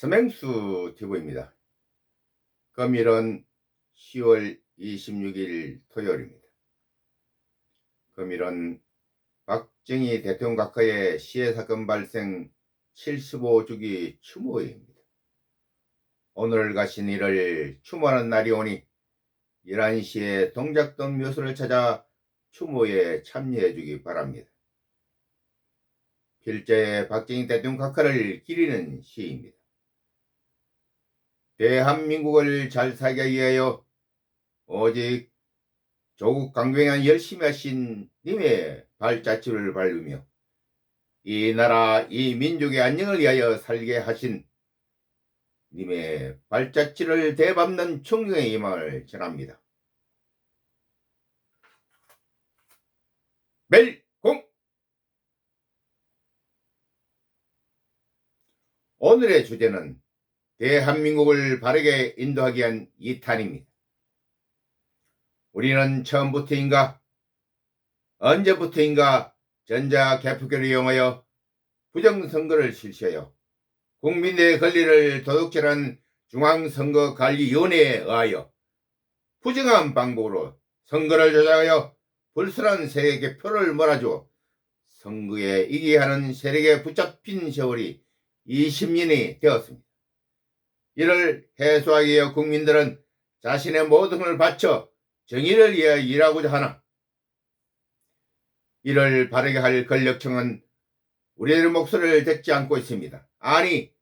서맹수 TV입니다. 금일은 10월 26일 토요일입니다. 금일은 박정희 대통령 각하의 시해 사건 발생 75주기 추모회입니다. 오늘 가신 일을 추모하는 날이 오니 11시에 동작동 묘소를 찾아 추모에 참여해 주기 바랍니다. 필자의 박정희 대통령 각하를 기리는 시입니다. 대한민국을 잘 살게 위하여 오직 조국 강병한 열심히 하신 님의 발자취를 밟으며 이 나라 이 민족의 안녕을 위하여 살게 하신 님의 발자취를 대밟는 충성의 희망을 전합니다. 멜공 오늘의 주제는 대한민국을 바르게 인도하기 위한 이탄입니다. 우리는 처음부터인가 언제부터인가 전자 개표기를 이용하여 부정선거를 실시하여 국민의 권리를 도둑질한 중앙선거관리위원회에 의하여 부정한 방법으로 선거를 조작하여 불순한 세력에게 표를 몰아주어 선거에 이기게 하는 세력에 붙잡힌 세월이 20년이 되었습니다. 이를 해소하기 위해 국민들은 자신의 모든 걸 바쳐 정의를 위해 일하고자 하나 이를 바르게 할 권력층은 우리의 목소리를 듣지 않고 있습니다. 아니,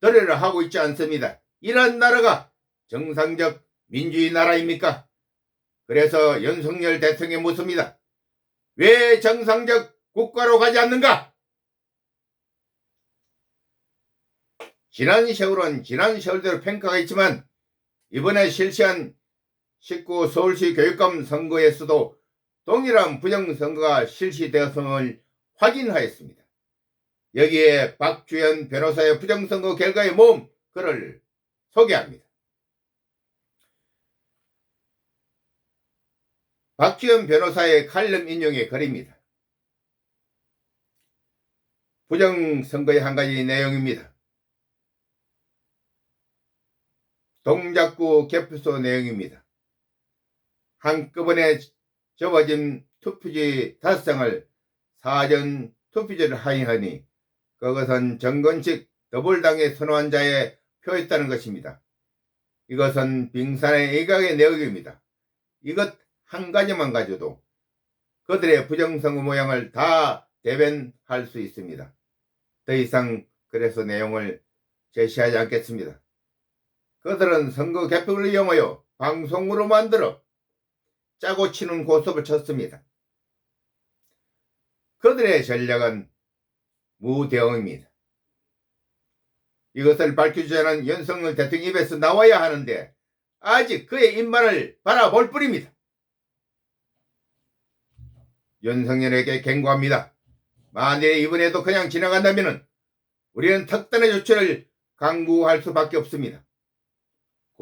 노래를 하고 있지 않습니다. 이런 나라가 정상적 민주주의 나라입니까? 그래서 윤석열 대통령이 묻습니다. 왜 정상적 국가로 가지 않는가? 지난 세월은 지난 세월대로 평가가 있지만 이번에 실시한 19 서울시 교육감 선거에서도 동일한 부정선거가 실시되었음을 확인하였습니다. 여기에 박주현 변호사의 부정선거 결과의 모험 글을 소개합니다. 박주현 변호사의 칼럼 인용의 글입니다. 부정선거의 한 가지 내용입니다. 동작구 개표소 내용입니다. 한꺼번에 접어진 투표지 다섯 장을 사전 투표지를 하행하니 그것은 정건식 더블당의 선호한 자의 표였다는 것입니다. 이것은 빙산의 일각의 내용입니다. 이것 한 가지만 가져도 그들의 부정선거 모양을 다 대변할 수 있습니다. 더 이상 그래서 내용을 제시하지 않겠습니다. 그들은 선거 개표를 이용하여 방송으로 만들어 짜고 치는 고습을 쳤습니다. 그들의 전략은 무대응입니다. 이것을 밝혀주자는 윤석열 대통령 입에서 나와야 하는데 아직 그의 입만을 바라볼 뿐입니다. 윤석열에게 경고합니다. 만일 이번에도 그냥 지나간다면 우리는 특단의 조치를 강구할 수밖에 없습니다.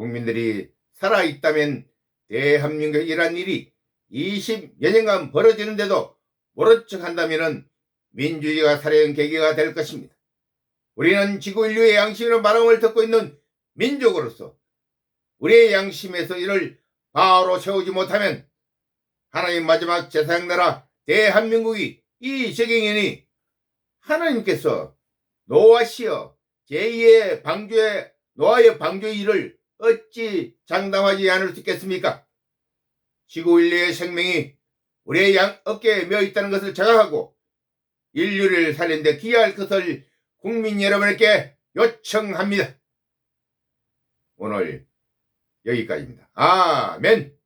국민들이 살아있다면 대한민국에 이란 일이 20여 년간 벌어지는데도 모른 척 한다면 민주주의가 살아있는 계기가 될 것입니다. 우리는 지구 인류의 양심이라는 바람을 듣고 있는 민족으로서 우리의 양심에서 이를 바로 세우지 못하면 하나님 마지막 제사장 나라 대한민국이 이 적용이니 하나님께서 노아시어 제2의 방주의 노아의 방주의 일을 어찌 장담하지 않을 수 있겠습니까? 지구 인류의 생명이 우리의 양 어깨에 메어 있다는 것을 자각하고 인류를 살린 데 기여할 것을 국민 여러분에게 요청합니다. 오늘 여기까지입니다. 아멘.